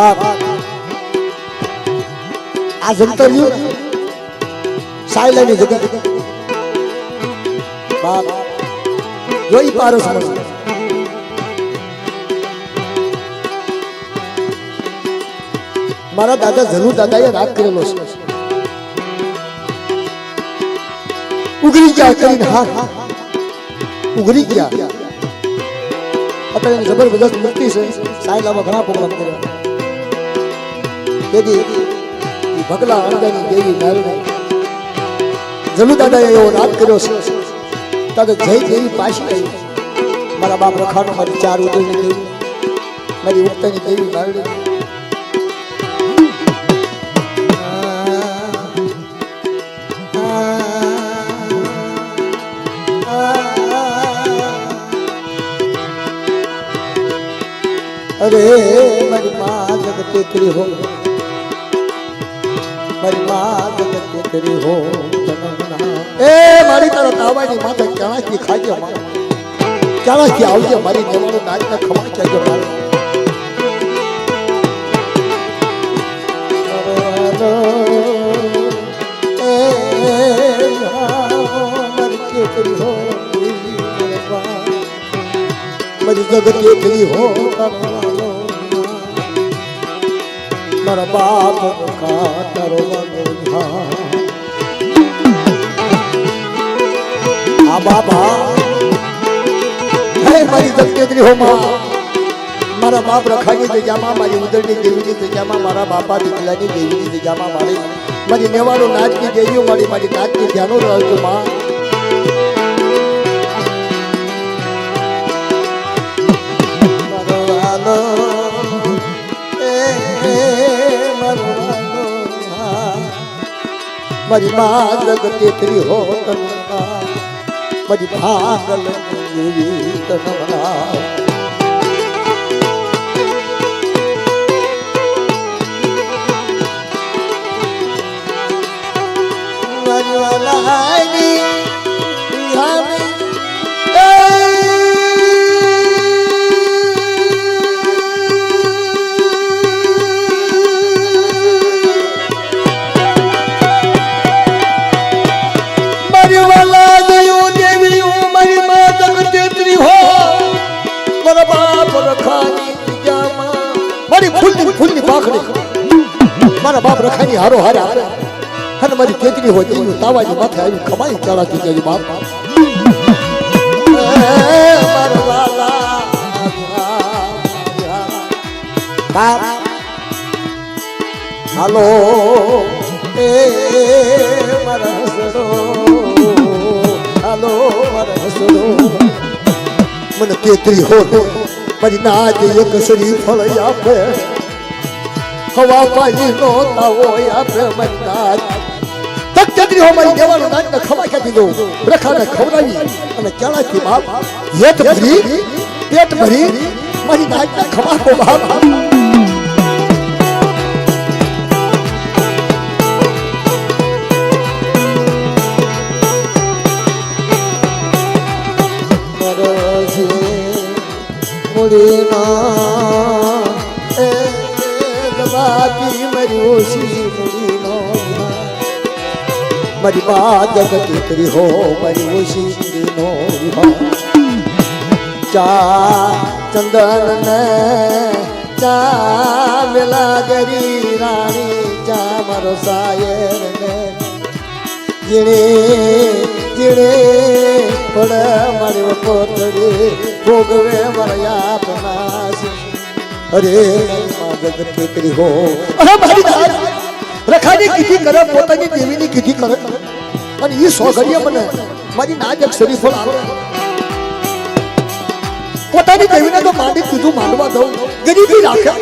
બાપ. આ જંતર સાયલાની જગ્યા બાપ. જોઈ પારસ મારા દાદા ધનુ દાદાએ રાગ કરેલો છે. ઉગરી ગયા કરીને હા હા ઉગરી ગયા. અત્યારે જબરદસ્ત મૂર્તિ છે. સાયલામાં ઘણા પ્રોગ્રામ કર્યા. તેથી ભગલા અંદાની દેવી નારણે જલુ દાદાએ એવો રાત કર્યો છે, તારે જય દેવી પાછી આવી. મારા બાપ રખાનો મારી ચાર ઉદયની દેવી મારી ઉગતાની દેવી નારણે અરે, મારી મા જગતે હો મારી જગતે કરી હો એ મારી તારા તાવાની માથે ક્યાંથી ખાજે માં. ક્યાંથી આવજે મારી નેવાળું નાચને ખમા કહેજો મારી. હો મારા બાપ ખાતર આ બાબા, હે મારી મારા બાપ રખાની જગ્યામાં, મારી ઉદરની દેવીની જગ્યામાં, મારા બાપા દીકલાની દેવીની જગ્યામાં મારી મારી નેવાડો નાચની દેવીઓ મારી મારી નાચની ધ્યાનો રહેજો માં. મારી મા જગતે ત્રી હો તનમા મારી ભાગલ દેવી તનમના મારી વાલાની હામી હારો હારે. આવે અને મારી કેતરી હોય દેવી તાવાજી માથે આવ્યું ખમાઈ ચાળાતી જજી બાપ બાપ. હાલો, એ મારા હસડો હાલો, મારા હસડો મને કેતરી હો મારી નાજ એક સરી ફળ આપે હવા પાણી નો તાવો આપે મારી નાજ તક કેતરી હો મારી દેવાનું નાજ ને ખવા ક્યાંથી દઉં. રખાને ખવડાવી અને ક્યાંથી બાપ હેત ભરી, પેટ ભરી મારી નાજ ને ખવા કો બાપ એ દબાતી મર્યો મુડીનો મારી બા જગત કરી હો મર્યો મુડીનો ચા ચંદન ને ચા વેલા ગરી રાણી, ચા મારો સાયર ને જીણે જીણે પડ મારી પોતડી ભોગવે મારા આપનાશ અરે જગત ટેકરી હો. અરે મારી દાદ રખાની કીધી કરે, પોતાની દેવીની કીધી કરે. અને એ સોગડીએ મને મારી નાજ એક શરીફળ આવે પોતાની દેવીને તો માંડી કીધું માંડવા દઉં. ગરીબી રાખે.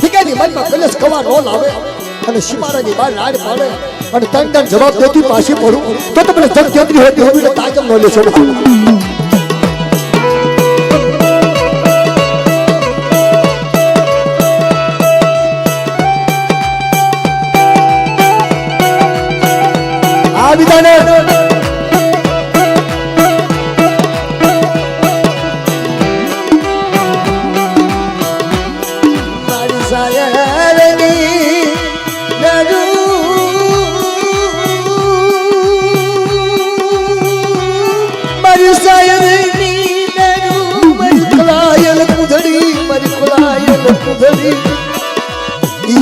ઠીકાની મનમાં કલેશ કવા નો લાવે. અને સીમારાની બહાર રાડ પાડે. અને ત્રણ ત્રણ જવાબ દેતી પાછી પડું. તો તમને જગ કેન્દ્રી હોતી હોવી તાજમ નો લેશો ભગવાન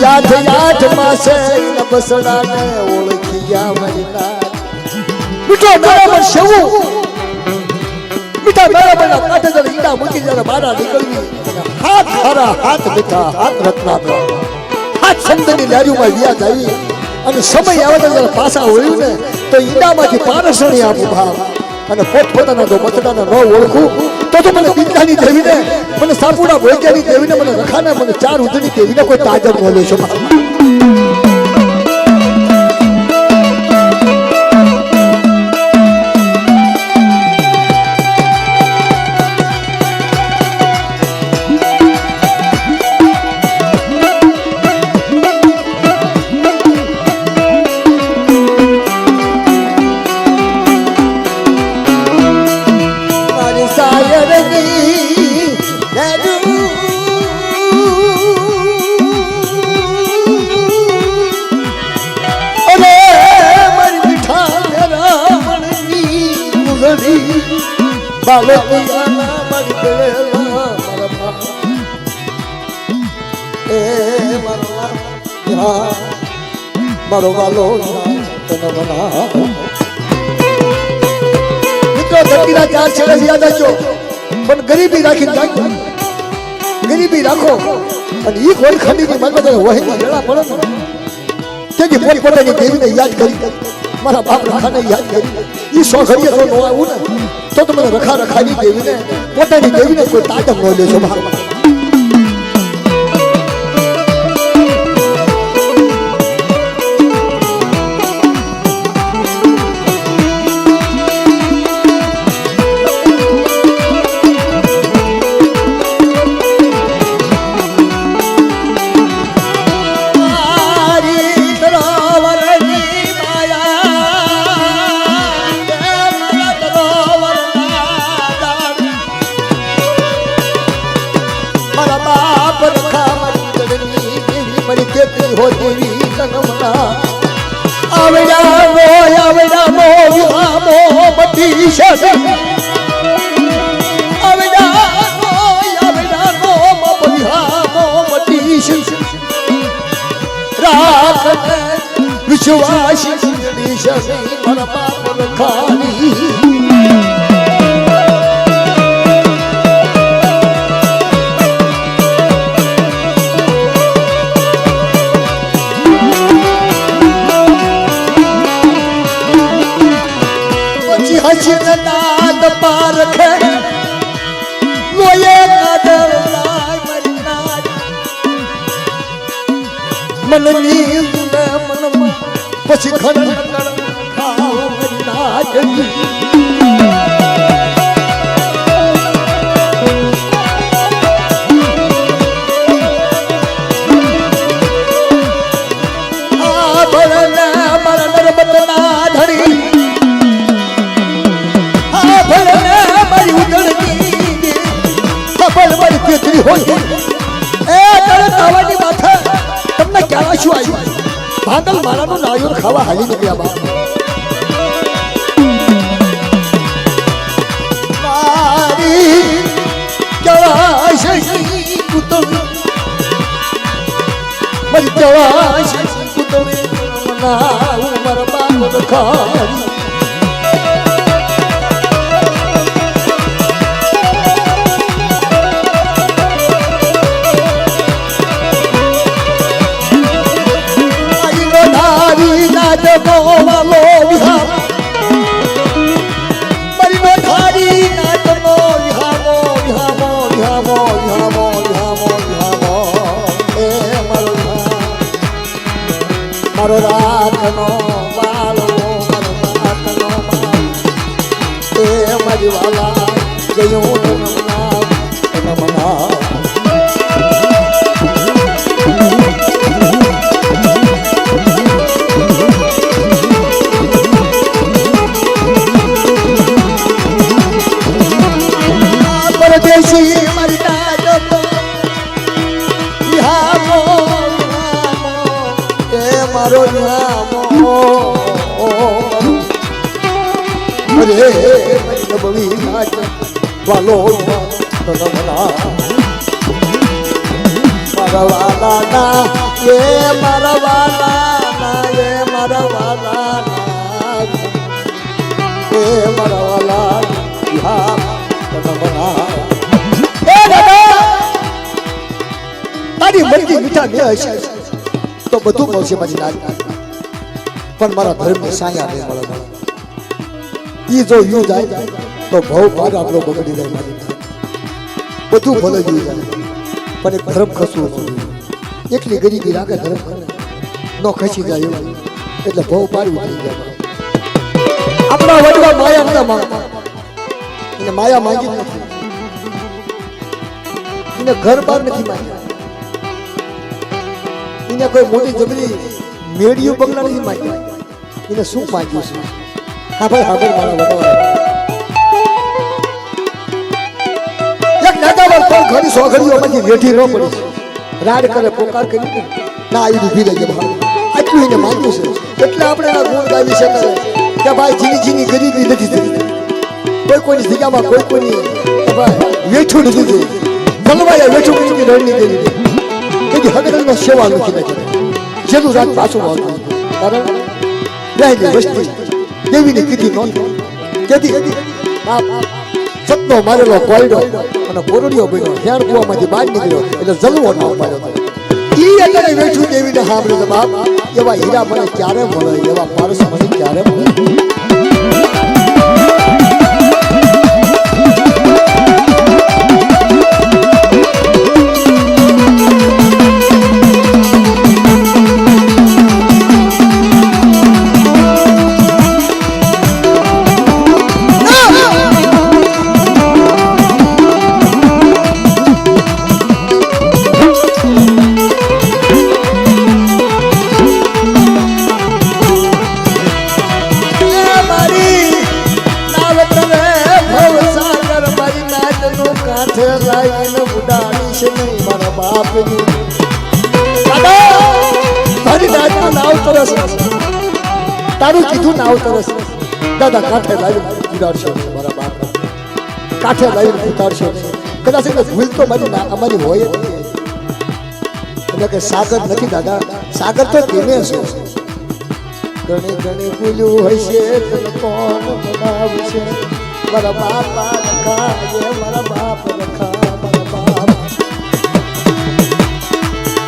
યાદ યાદ માસે નબસડાને ઓળખી ગયા મહિના મીઠો બરાબર શેવું મીઠા બરાબરના કાંઠે જરા ઈડા મૂકી જરા બારા નીકળવી. હાથ ખરા હાથ મીઠા હાથ રત્નાકર. હાથ સંતની લારીઓમાં વ્યાજ આવી. અને સમય આવે તો જરા પાછા હોયું ને તો ઈંડામાંથી પારસણી આપું ભાવ. અને પોતપોતાના જો બચડાને ન ઓળખું તો તો મને બિંદાની દેવીને મને સાપુડા ભોગ્યાની દેવીને મને રખાને મને ચાર ઉધડી દેવીને કોઈ તાજર ન લેશો મારી બેલા મારા મારો વાલો તને મના મિત્રો ચાર છેડે યાદ રાખજો. પણ ગરીબી રાખી રાખજો. ગરીબી રાખો. અને એ કોઈ ખંડીની મનમાં જ્યારે વહેલી વેળા પડે ને તેથી પોતપોતાની દેવીને યાદ કરી. મારા બાપ રખાને યાદ કરી ઈ સો ઘડીએ તો નો આવું ને, તો તમે રખા રખાની દેવીને પોતાની દેવીને કોઈ તાજમ ન લેશો બાપ. કેતરી હો દેવી સનમના આવડા મો આવડા મો શસ આવડા મો બધી શસ વિશ્વાસી જડી શમી મારા બાપ મારી કેતરી હોય. એ માથે તમને ક્યાં શું આવ્યું? ભાંગલ મારાનું નાળિયેર ખાવા હાલી ગયા બા. મારી જવાશે કુતળી મારી જવાશે કુતળી મનાવું મારા બાપ ખારી મારો અરે મારી નબળી નાચ વાલો નમના મારા ના એ મારા વાલા ના એ મારા વાલા એ તારી મરજી મીઠા બે હશે તો બધું મળશે મારી નાની પણ મારા ધર્મની સાયા નહીં મળે. ઈ જો યુ જાય, તો ભવ ભાગ આપણો બગડી જાય બધું ભલે યુ જાય, પણ એક ધર્મ ખસવું જોઈએ. એકલી ગરીબી રાખે ધર્મ. ન ખસી જાય એટલે ભવ પાડવું થઈ જાય આપણા વડવા માયા ના માંગતા. એને માયા માંગી નથી. એને ઘર બાર નથી માંગ્યા. એને કોઈ મોટી જબરી મેળિયું બંગલા નથી માંગ્યા એને શું માગ્યું છે? હા ભાઈ હા ભાઈ, મારા એક પણ ઘણી સોઘડીઓમાંથી વેઠી ન રાડ કરે, પોકાર કરી ના આવી ઊભી રહી જાય આટલું એને માંગ્યું છે. આપણે એના ગુણ ગાવી શકાય ભાઈ જીની જીની ગરીબી નથી થઈ કોઈ કોઈની જગ્યામાં કોઈ કોઈની વેઠું નથી થઈ ભલવાયા વેઠું કરી રણની દેવી કદી હગડનો સેવા નથી જેનું રાત પાછું આવતું કારણ રહેલી વસ્તી દેવીની કીધી નહોતી તેથી બાપ સતનો મારેલો કોયડો અને કોરડીયો બન્યો હેણ કુવામાંથી બહાર નીકળ્યો એટલે જલવો ન પાડ્યો ઈ એટલે વેઠું દેવીને સાંભળ્યું બાપ એવા હીરા મને ક્યારે મળે એવા પારસ મને ક્યારે મળે મારા બાપની તારી દાદા નાવ તરસ તારું કીધું નાવ તરસ દાદા, કાંઠે લાવીને ઉતારશો મારા બાપ કાંઠે લાવીને ઉતારશો કદાચ એટલે ભૂલ તો મારી અમારી હોય. એટલે કે સાગર નથી દાદા, સાગર તો તેને હશે ઘણી ઘણી ભૂલ્યું હશે કોણ બનાવશે મારા બાપા રખાજે મારા બાપ રખા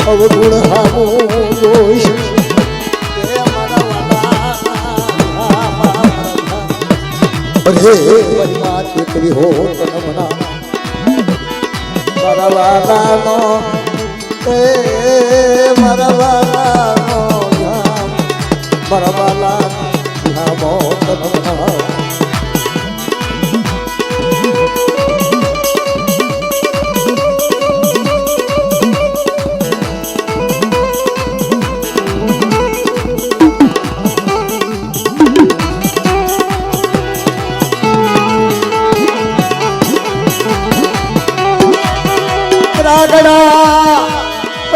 અવગુણ હામું જોઈશ. અરે મારી માં દીકરી હો તને મના મારા વાલાનો એ મારા વાલાનો ધામ મારા વાલા નામો તનમના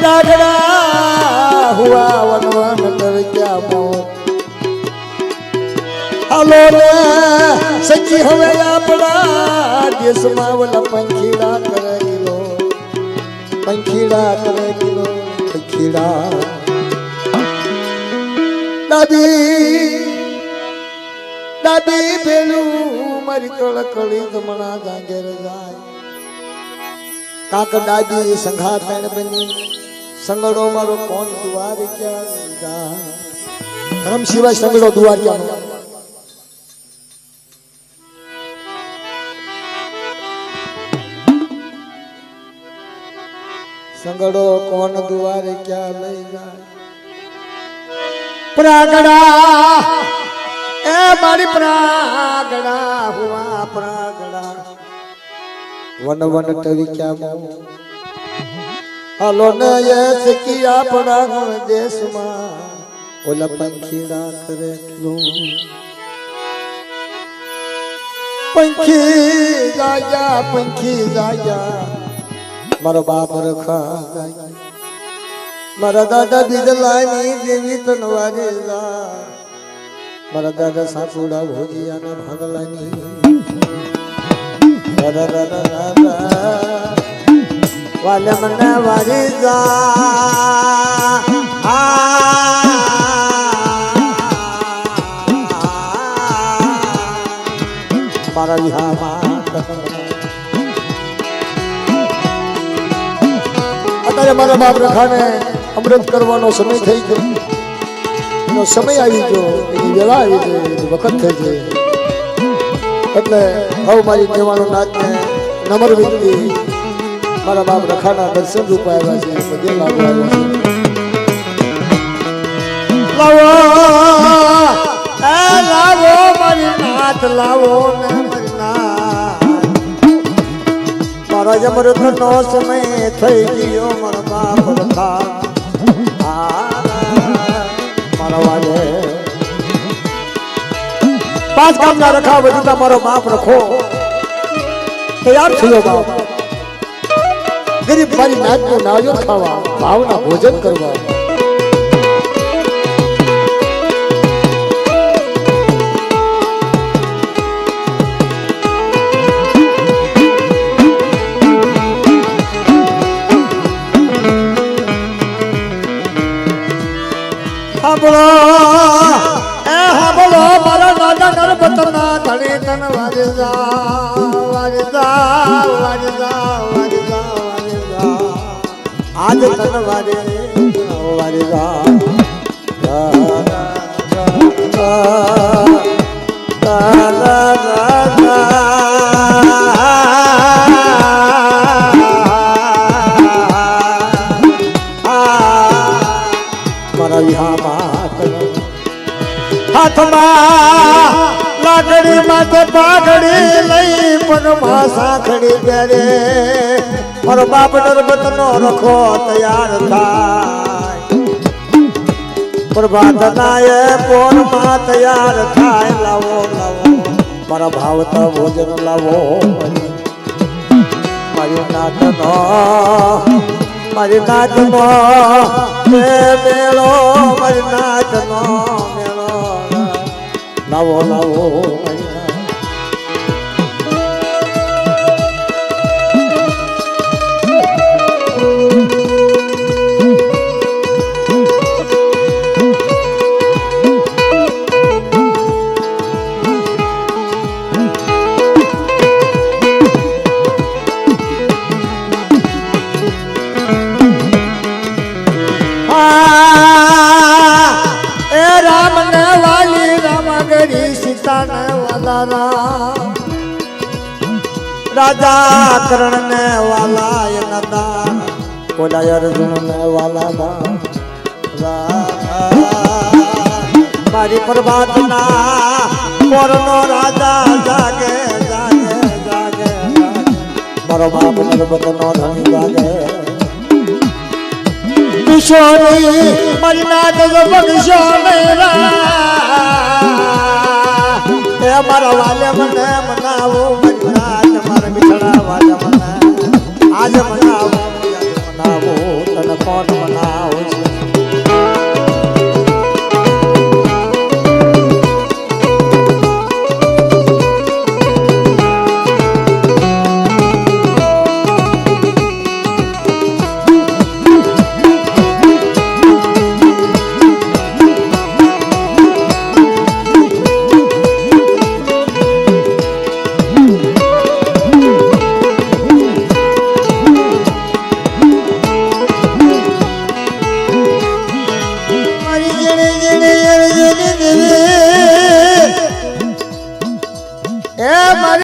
પ્રાગડા હુઆ વન વન કર ક્યા મો હાલો રે સજી હવે આપણા દેશમાં વલા પંખીડા કરે કિલો. પંખીડા કરે કિલો, પંખીડા. દાદી દાદી, પેલું મારી કળકળી જમણા જાંગેર જાય. કાક દાદી સંઘાતણ બની. સંગડો મારો કોણ દુવાર ક્યાં જાય ધર્મ સિવાય સંગડો દુવાર ક્યાં સંગડો કોણ દુવારે ક્યાં લઈ જાય પ્રાગડા એ મારી પ્રાગડા હુઆ પ્રાગડા વન વન તરીક્યામાં હાલો ને યસ કી આપણા દેશમાં. ઓલા પંખીડા કરે પંખી જાયા પંખી જાયા મારો બાપ રખા મારા દાદા બીજલાની દેવી તનવારે જા મારા દાદા સાપુડા ભોજિયાના ભાગલાની. દાદા દાદા દાદા વાલે મને વારી જા મારા વિહામાં અત્યારે મારા બાપ રખાને અમૃત કરવાનો સમય થઈ ગયો. એનો સમય આવી ગયો. એની વેળા આવી ગઈ. એની વખત થઈ ગઈ. એટલે હવે મારી કહેવાનું નાચને નમ્ર વિનંતી. મારા બાપ રખાના દર્શન રૂપ આવ્યા છે પગે લાગુ આવ્યા છે. લાવો ને સમય થઈ ગયો, મારા બાપ રખા. મારા વાલે. પાંચ કામના રખા બધું તમારો બાપ રખો. તૈયાર થયો બાપ. ગરીબ મારી નાચનો નાજો ખાવા ભાવના ભોજન કરવા. સાંભળો હાથમાં લાકડી તો પાઘડી લઈ પગમાં સાંખડી પહેરે. મારો બાપ નરબત નો રખો તૈયાર થાય. પ્રભાત નાય પોરમાં તૈયાર થાય. લાવો લાવો, મારા ભાવતા ભોજન લાવો. મારી નાથ નો મારી નાથ નો મેળો, મારી નાથ નો મેળો. લાવો લાવો, મારી રાજા કરણ ને વાલા નદા બોલા અર્જુન ને વાલા દા મારી પ્રભાત ના પોરનો રાજા જાગે મારો બાપ નરબત નો ધણી જાગે. કિશોરી મારી નાદ બગશો મેરા. એ વાલે મને મનાવો. આજ મનાવો મનાવો તન કોણ મનાવો?